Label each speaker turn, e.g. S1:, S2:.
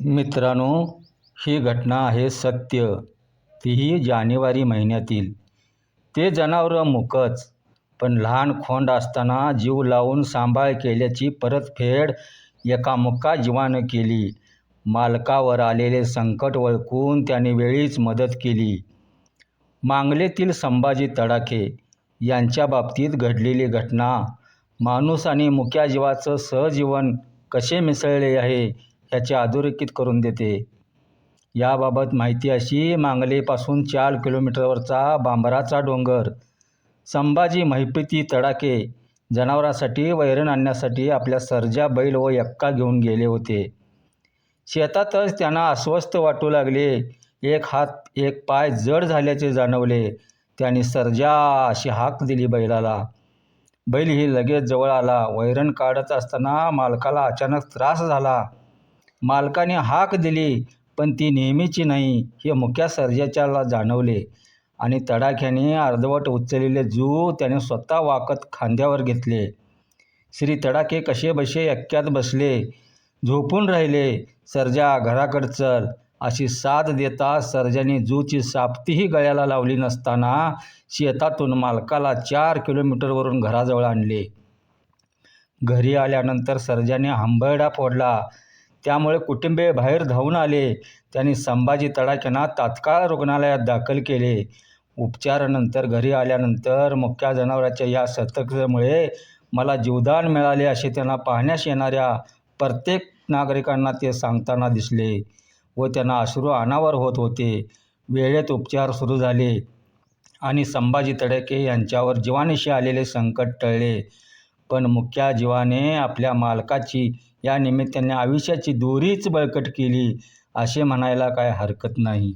S1: मित्रांनो ही घटना आहे सत्य. तीही जानेवारी महिन्यातील. ते जनावरं मुकच पण लहान खोंड असताना जीव लावून सांभाळ केल्याची परतफेड एका मुक्का जीवानं केली. मालकावर आलेले संकट ओळखून त्याने वेळीच मदत केली. मांगलेतील संभाजी तडाखे यांच्या बाबतीत घडलेली घटना माणूस आणि मुक्या जीवाचं सहजीवन कसे मिसळले आहे ह्याचे अधोरेखित करून देते. याबाबत माहिती अशी मांगलेपासून चार किलोमीटरवरचा बांबराचा डोंगर संभाजी महिपती तडाखे जनावरासाठी वैरण आणण्यासाठी आपल्या सर्जा बैल व एक्का घेऊन गेले होते. शेतातच त्यांना अस्वस्थ वाटू लागले. एक हात एक पाय जड झाल्याचे जाणवले. त्यांनी सर्जा अशी हाक दिली बैलाला. बैल ही लगेच जवळ आला. वैरण काढत असताना मालकाला अचानक त्रास झाला. मालकाने हाक दिली पण ती नेहमीची नाही हे मुख्या सर्जाच्याला जाणवले. आणि तडाख्याने अर्धवट उचललेले जू त्याने स्वतः वाकत खांद्यावर घेतले. श्री तडाखे कसे बसे एक्क्यात बसले? झोपून राहिले सर्जा घराकडं चल. अशी साथ देता सर्जाने जूची सापतीही गळ्याला लावली नसताना शेतातून मालकाला चार किलोमीटरवरून घराजवळ आणले. घरी आल्यानंतर सर्जाने हंबरडा फोडला. त्यामुळे कुटुंबीय बाहेर धावून आले. त्यांनी संभाजी तडाख्यांना तात्काळ रुग्णालयात दाखल केले. उपचारानंतर घरी आल्यानंतर मुक्या जनावराच्या या सतर्कतेमुळे मला जीवदान मिळाले असे त्यांना पाहण्यास येणाऱ्या प्रत्येक नागरिकांना ते सांगताना दिसले व त्यांना अश्रू अनावर होत होते. वेळेत उपचार सुरू झाले आणि संभाजी तडके यांच्यावर जीवानिशी आलेले संकट टळले. पण मुख्या जीवाने आपल्या मालकाची या निमित्ताने आयुष्याची दोरीच बळकट केली असे म्हणायला काय हरकत नाही.